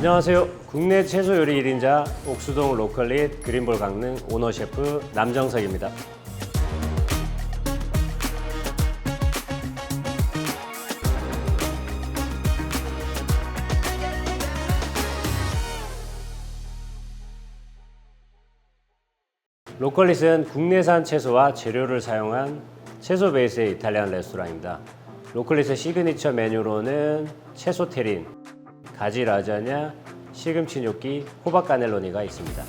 안녕하세요. 국내 채소 요리 1인자 옥수동 로컬릿 그린볼 강릉 오너 셰프 남정석입니다. 로컬릿은 국내산 채소와 재료를 사용한 채소 베이스의 이탈리안 레스토랑입니다. 로컬릿의 시그니처 메뉴로는 채소 테린, 가지 라자냐, 시금치 뇨끼, 호박 까넬로니가 있습니다.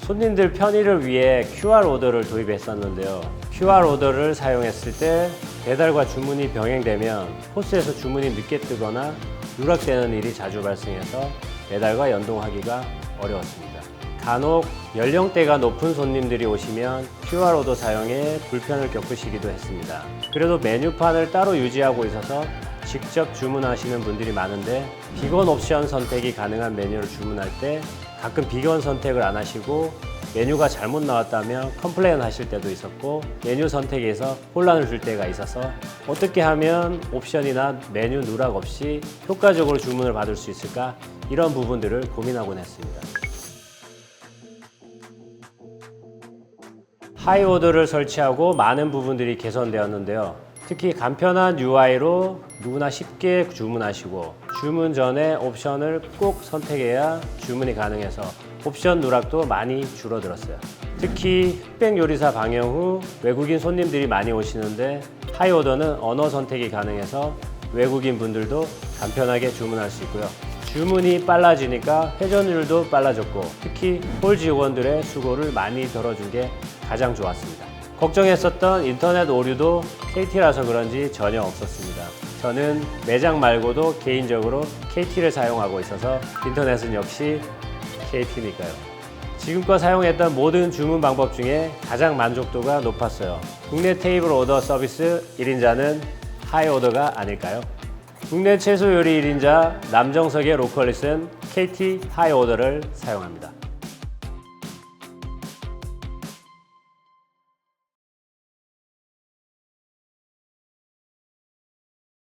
손님들 편의를 위해 QR 오더를 도입했었는데요. QR 오더를 사용했을 때 배달과 주문이 병행되면 포스에서 주문이 늦게 뜨거나 누락되는 일이 자주 발생해서 배달과 연동하기가 어려웠습니다. 간혹 연령대가 높은 손님들이 오시면 QR 오더 사용에 불편을 겪으시기도 했습니다. 그래도 메뉴판을 따로 유지하고 있어서 직접 주문하시는 분들이 많은데 비건 옵션 선택이 가능한 메뉴를 주문할 때 가끔 비건 선택을 안 하시고 메뉴가 잘못 나왔다며 컴플레인 하실 때도 있었고 메뉴 선택에서 혼란을 줄 때가 있어서 어떻게 하면 옵션이나 메뉴 누락 없이 효과적으로 주문을 받을 수 있을까 이런 부분들을 고민하곤 했습니다. 하이오더를 설치하고 많은 부분들이 개선되었는데요. 특히 간편한 UI로 누구나 쉽게 주문하시고 주문 전에 옵션을 꼭 선택해야 주문이 가능해서 옵션 누락도 많이 줄어들었어요. 특히 흑백 요리사 방영 후 외국인 손님들이 많이 오시는데 하이오더는 언어 선택이 가능해서 외국인 분들도 간편하게 주문할 수 있고요. 주문이 빨라지니까 회전율도 빨라졌고 특히 홀 직원들의 수고를 많이 덜어준 게 가장 좋았습니다. 걱정했었던 인터넷 오류도 KT라서 그런지 전혀 없었습니다. 저는 매장 말고도 개인적으로 KT를 사용하고 있어서 인터넷은 역시 KT니까요. 지금껏 사용했던 모든 주문 방법 중에 가장 만족도가 높았어요. 국내 테이블 오더 서비스 1인자는 하이 오더가 아닐까요? 국내 채소 요리 1인자 남정석의 로컬릿은 KT 하이 오더를 사용합니다.